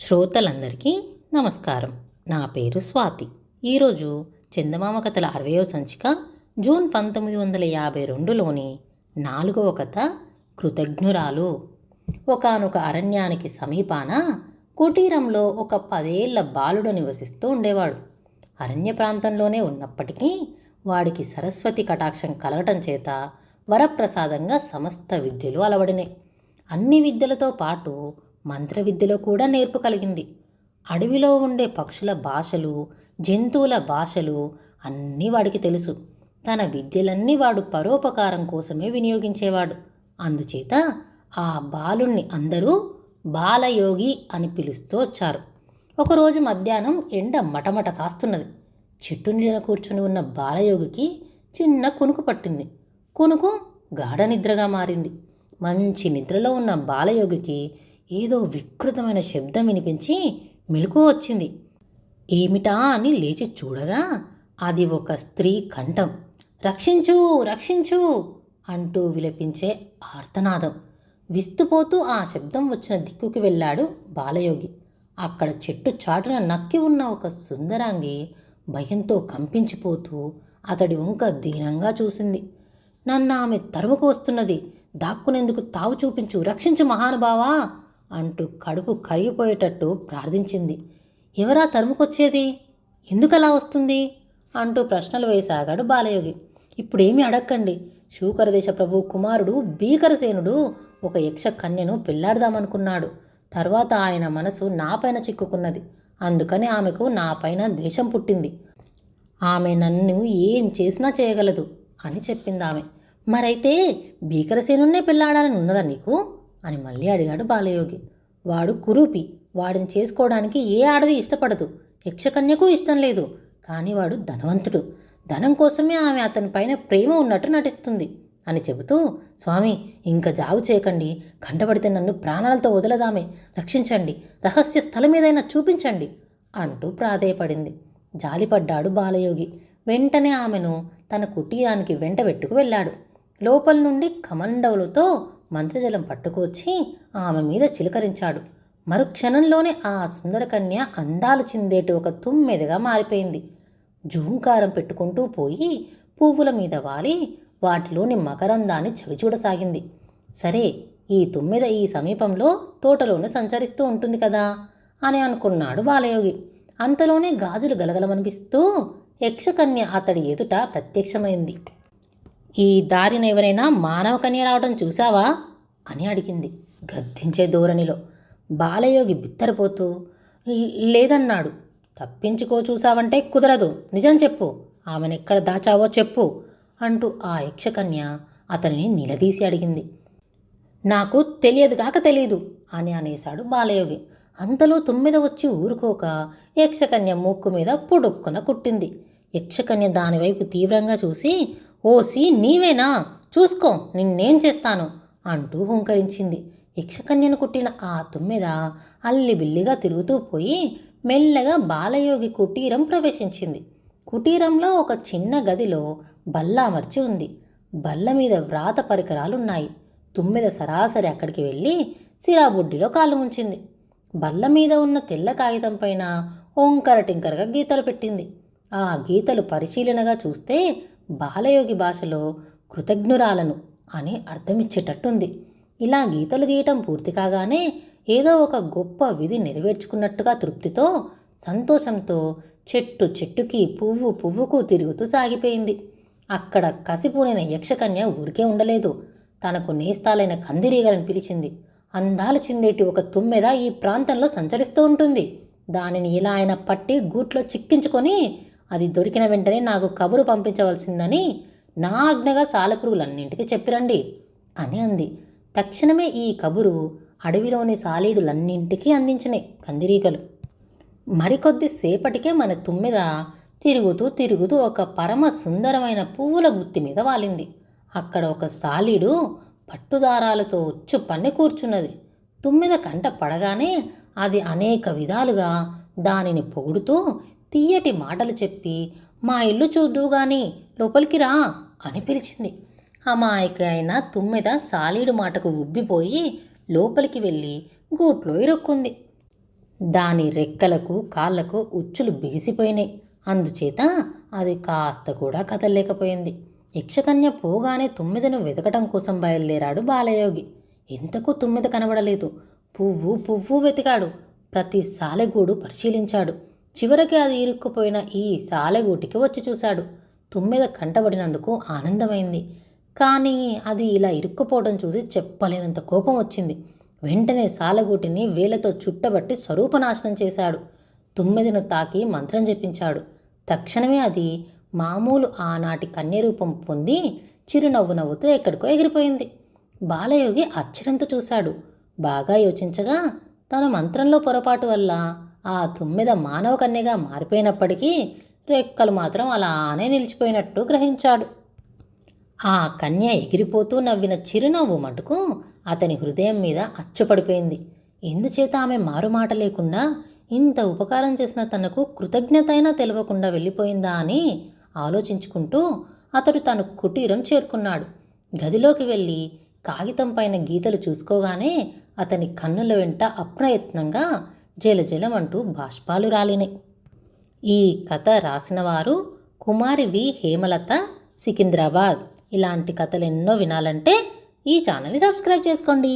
శ్రోతలందరికీ నమస్కారం. నా పేరు స్వాతి. ఈరోజు చందమామ కథల అరవయో సంచిక జూన్ పంతొమ్మిది వందల యాభై రెండులోని నాలుగవ కథ కృతజ్ఞురాలు. ఒకానొక అరణ్యానికి సమీపాన కుటీరంలో ఒక పదేళ్ళ బాలుడు నివసిస్తూ ఉండేవాడు. అరణ్య ప్రాంతంలోనే ఉన్నప్పటికీ వాడికి సరస్వతి కటాక్షం కలగటం చేత వరప్రసాదంగా సమస్త విద్యలు అలవడినాయి. అన్ని విద్యలతో పాటు మంత్ర విద్యలో కూడా నేర్పు కలిగింది. అడవిలో ఉండే పక్షుల భాషలు జంతువుల భాషలు అన్నీ వాడికి తెలుసు. తన విద్యలన్నీ వాడు పరోపకారం కోసమే వినియోగించేవాడు. అందుచేత ఆ బాలుణ్ణి అందరూ బాలయోగి అని పిలుస్తూ వచ్చారు. ఒకరోజు మధ్యాహ్నం ఎండ మటమట కాస్తున్నది. చెట్టు నీడ కూర్చుని ఉన్న బాలయోగికి చిన్న కునుకు పట్టింది. కునుకు గాఢ నిద్రగా మారింది. మంచి నిద్రలో ఉన్న బాలయోగికి ఏదో వికృతమైన శబ్దం వినిపించి మెలకు వచ్చింది. ఏమిటా అని లేచి చూడగా అది ఒక స్త్రీ కంఠం. రక్షించు రక్షించు అంటూ విలపించే ఆర్తనాదం. విస్తుపోతూ ఆ శబ్దం వచ్చిన దిక్కుకి వెళ్ళాడు బాలయోగి. అక్కడ చెట్టు చాటున నక్కి ఉన్న ఒక సుందరాంగి భయంతో కంపించిపోతూ అతడి వంక దీనంగా చూసింది. నన్ను ఆమె తరుముకు వస్తున్నది. దాక్కునేందుకు తావు చూపించు రక్షించు మహానుభావా! అంటూ కడుపు కరిగిపోయేటట్టు ప్రార్థించింది. ఎవరా తరుముకొచ్చేది? ఎందుకలా వస్తుంది? అంటూ ప్రశ్నలు వేసాగాడు బాలయోగి. ఇప్పుడేమీ అడక్కండి. శూకరదేశ ప్రభు కుమారుడు భీకరసేనుడు ఒక యక్ష కన్యను పెళ్ళాడదామనుకున్నాడు. తర్వాత ఆయన మనసు నాపైన చిక్కుకున్నది. అందుకని ఆమెకు నాపైన ద్వేషం పుట్టింది. ఆమె నన్ను ఏం చేసినా చేయగలదు అని చెప్పింది ఆమె మరైతే భీకరసేనున్నే పెళ్ళాడాలని ఉన్నదా నీకు? అని మళ్ళీ అడిగాడు బాలయోగి. వాడు కురూపి. వాడిని చేసుకోవడానికి ఏ ఆడది ఇష్టపడదు. యక్షకన్యకు ఇష్టం లేదు. కానీ వాడు ధనవంతుడు. ధనం కోసమే ఆమె అతని పైన ప్రేమ ఉన్నట్టు నటిస్తుంది అని చెబుతూ స్వామి ఇంకా జాగు చేయకండి. కంటపడితే నన్ను ప్రాణాలతో వదలదామే. రక్షించండి. రహస్య స్థలం ఏదైనా చూపించండి అంటూ ప్రాధేయపడింది. జాలిపడ్డాడు బాలయోగి. వెంటనే ఆమెను తన కుటీరానికి వెంట పెట్టుకు వెళ్ళాడు. లోపల నుండి కమండవులతో మంత్రజలం పట్టుకొచ్చి ఆమె మీద చిలకరించాడు. మరుక్షణంలోనే ఆ సుందరకన్య అందాలు చిందేటి ఒక తుమ్మెదగా మారిపోయింది. జూంకారం పెట్టుకుంటూ పోయి పువ్వుల మీద వాలి వాటిలోని మకరందాన్ని చవిచూడసాగింది. సరే ఈ తుమ్మెద ఈ సమీపంలో తోటలోనే సంచరిస్తూ ఉంటుంది కదా అని అనుకున్నాడు బాలయోగి. అంతలోనే గాజులు గలగలమనిపిస్తూ యక్షకన్య అతడి ఎదుట ప్రత్యక్షమైంది. ఈ దారిన ఎవరైనా మానవ కన్య రావడం చూసావా అని అడిగింది గద్దించే ధోరణిలో. బాలయోగి బిత్తరపోతూ లేదన్నాడు. తప్పించుకో చూసావంటే కుదరదు. నిజం చెప్పు. ఆమెను ఎక్కడ దాచావో చెప్పు అంటూ ఆ యక్షకన్య అతనిని నిలదీసి అడిగింది. నాకు తెలియదు కాక తెలియదు అని అనేశాడు బాలయోగి. అంతలో తుమ్మిద వచ్చి ఊరుకోక యక్షకన్య మూక్కు మీద పొడుక్కున కుట్టింది. యక్షకన్య దానివైపు తీవ్రంగా చూసి ఓసి నీవేనా? చూసుకో నిన్నేం చేస్తాను? అంటూ హుంకరించింది. యక్షకన్యను కుట్టిన ఆ తుమ్మెద అల్లిబిల్లిగా తిరుగుతూ పోయి మెల్లగా బాలయోగి కుటీరం ప్రవేశించింది. కుటీరంలో ఒక చిన్న గదిలో బల్ల అమర్చి ఉంది. బల్ల మీద వ్రాత పరికరాలున్నాయి. తుమ్మెద సరాసరి అక్కడికి వెళ్ళి సిరాబుడ్డిలో కాలు ముంచింది. బల్ల మీద ఉన్న తెల్ల కాగితం పైన ఓంకర టింకరగా గీతలు పెట్టింది. ఆ గీతలు పరిశీలనగా చూస్తే బాలయోగి భాషలో కృతజ్ఞురాలను అని అర్థమిచ్చేటట్టుంది. ఇలా గీతలు గీయటం పూర్తి కాగానే ఏదో ఒక గొప్ప విధి నెరవేర్చుకున్నట్టుగా తృప్తితో సంతోషంతో చెట్టు చెట్టుకి పువ్వు పువ్వుకు తిరుగుతూ సాగిపోయింది. అక్కడ కసిపూనిన యక్షకన్య ఊరికే ఉండలేదు. తనకు నేస్తాలైన కందిరీగలను పిలిచింది. అందాలు చిందేటి ఒక తుమ్మెద ఈ ప్రాంతంలో సంచరిస్తూ ఉంటుంది. దానిని ఇలా ఆయన పట్టి గూట్లో చిక్కించుకొని అది దొరికిన వెంటనే నాకు కబురు పంపించవలసిందని నా ఆజ్ఞగా సాలెపురుగులన్నింటికి చెప్పిరండి అని అంది. తక్షణమే ఈ కబురు అడవిలోని సాలీడులన్నింటికీ అందించినాయి కందిరీకలు మరికొద్ది సేపటికే మన తుమ్మిద తిరుగుతూ తిరుగుతూ ఒక పరమ సుందరమైన పువ్వుల గుత్తి మీద వాలింది. అక్కడ ఒక సాలీడు పట్టుదారాలతో ఉచ్చు పన్ని కూర్చున్నది. తుమ్మిద కంట పడగానే అది అనేక విధాలుగా దానిని పొగుడుతూ తీయటి మాటలు చెప్పి మా ఇల్లు చూద్దూ గాని లోపలికి రా అని పిలిచింది. అమాయక అయిన తుమ్మెద సాలీడు మాటకు ఉబ్బిపోయి లోపలికి వెళ్ళి గూట్లో ఇరుక్కుంది. దాని రెక్కలకు కాళ్ళకు ఉచ్చులు బిగిసిపోయినాయి. అందుచేత అది కాస్త కూడా కదలలేకపోయింది. యక్షకన్య పోగానే తుమ్మిదను వెతకటం కోసం బయలుదేరాడు బాలయోగి. ఇంతకు తుమ్మిద కనబడలేదు. పువ్వు పువ్వు వెతికాడు. ప్రతి సాలెగూడు పరిశీలించాడు. చివరికి అది ఇరుక్కుపోయిన ఈ సాలెగూటికి వచ్చి చూశాడు. తుమ్మెద కంటబడినందుకు ఆనందమైంది. కానీ అది ఇలా ఇరుక్కుపోవడం చూసి చెప్పలేనంత కోపం వచ్చింది. వెంటనే సాలగూటిని వేలతో చుట్టబట్టి స్వరూపనాశనం చేశాడు. తుమ్మెదను తాకి మంత్రం జపించాడు. తక్షణమే అది మామూలు ఆనాటి కన్యరూపం పొంది చిరునవ్వు నవ్వుతూ ఎక్కడికో ఎగిరిపోయింది. బాలయోగి ఆశ్చర్యంతో చూశాడు. బాగా యోచించగా తన మంత్రంలో పొరపాటు వల్ల ఆ తుమ్మెద మానవ కన్యగా మారిపోయినప్పటికీ రెక్కలు మాత్రం అలానే నిలిచిపోయినట్టు గ్రహించాడు. ఆ కన్య ఎగిరిపోతూ నవ్విన చిరునవ్వు మటుకు అతని హృదయం మీద అచ్చుపడిపోయింది. ఎందుచేత ఆమె మారుమాట లేకుండా ఇంత ఉపకారం చేసిన తనకు కృతజ్ఞతైనా తెలవకుండా వెళ్ళిపోయిందా అని ఆలోచించుకుంటూ అతడు తన కుటీరం చేరుకున్నాడు. గదిలోకి వెళ్ళి కాగితం పైన గీతలు చూసుకోగానే అతని కన్నుల వెంట అప్రయత్నంగా జలజలమంటూ బాష్పాలు రాలినాయి ఈ కథ రాసిన వారు కుమారి వి. హేమలత సికింద్రాబాద్. ఇలాంటి కథలు ఎన్నో వినాలంటే ఈ ఛానల్ని సబ్స్క్రైబ్ చేసుకోండి.